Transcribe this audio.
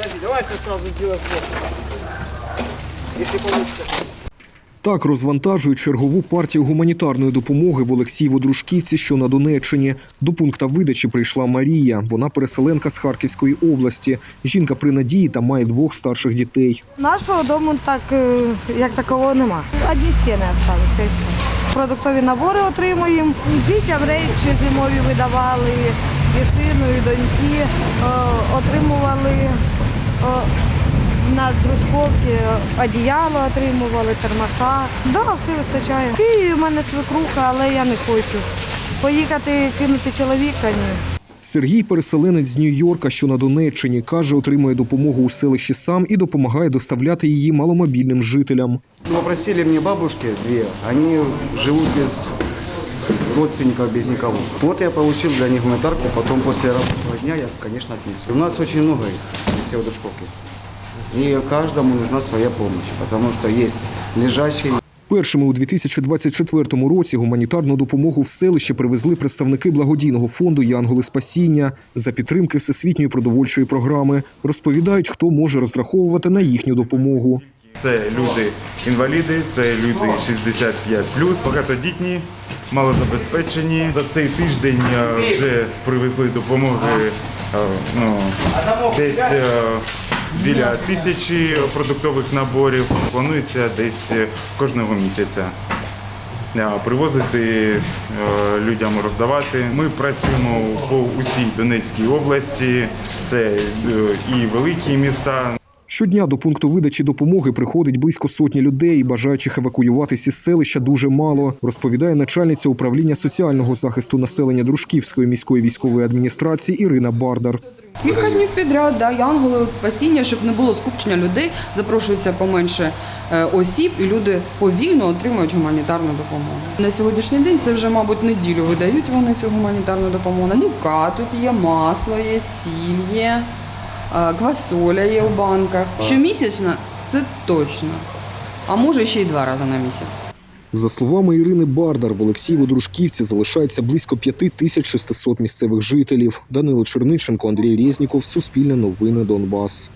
Подожди, давай я сразу сделаю фото. Если получится. Так розвантажують чергову партію гуманітарної допомоги в Олексієво-Дружківці, що на Донеччині. До пункта видачі прийшла Марія. Вона переселенка з Харківської області. Жінка при надії та має двох старших дітей. Нашого дому так е, як такого нема. Одні стіни залишилися. Продуктові набори отримуємо. Дітям речі зимові видавали, і сину, і доньки е, отримували на дружковці одіяло отримували, термоса. Да, все вистачає. І в мене свекруха, але я не хочу. Поїхати кинути чоловіка ні. Сергій переселенець з Нью-Йорка, що на Донеччині, каже, отримує допомогу у селищі сам і допомагає доставляти її маломобільним жителям. Ну, попросили мне бабушки две. Они живут без родственников, без никого. Вот я получил для них гуманитарку, потом после рабочего дня я, конечно, отнесу. У нас очень много их, все в душковке. И каждому нужна своя помощь, потому что есть лежачие, Першими у 2024 році гуманітарну допомогу в селище привезли представники благодійного фонду Янголи Спасіння за підтримки всесвітньої продовольчої програми. Розповідають, хто може розраховувати на їхню допомогу. Це люди-інваліди, це люди 65 багатодітні, малозабезпечені. За цей тиждень е, вже привезли допомоги е, ну, десь е, біля тисячі продуктових наборів. Планується десь кожного місяця. Привозити людям роздавати. Ми працюємо по усій Донецькій області. Це і великі міста, Щодня до пункту видачі допомоги приходить близько сотні людей. Бажаючих евакуюватись із селища дуже мало, розповідає начальниця управління соціального захисту населення Дружківської міської військової адміністрації Ірина Бардар. Кілька днів підряд, да, янголи от спасіння, щоб не було скупчення людей, запрошується поменше е, осіб, і люди повільно отримують гуманітарну допомогу. На сьогоднішній день це вже, мабуть, неділю видають вони цю гуманітарну допомогу. Мука тут є, масло є, сіль є, квасоля є у банках. Щомісячно це точно. А може ще й два рази на місяць. За словами Ірини Бардар, в Олексієво-Дружківці залишається близько 5600 місцевих жителів. Данило Черниченко, Андрій Резніков, Суспільне новини Донбас.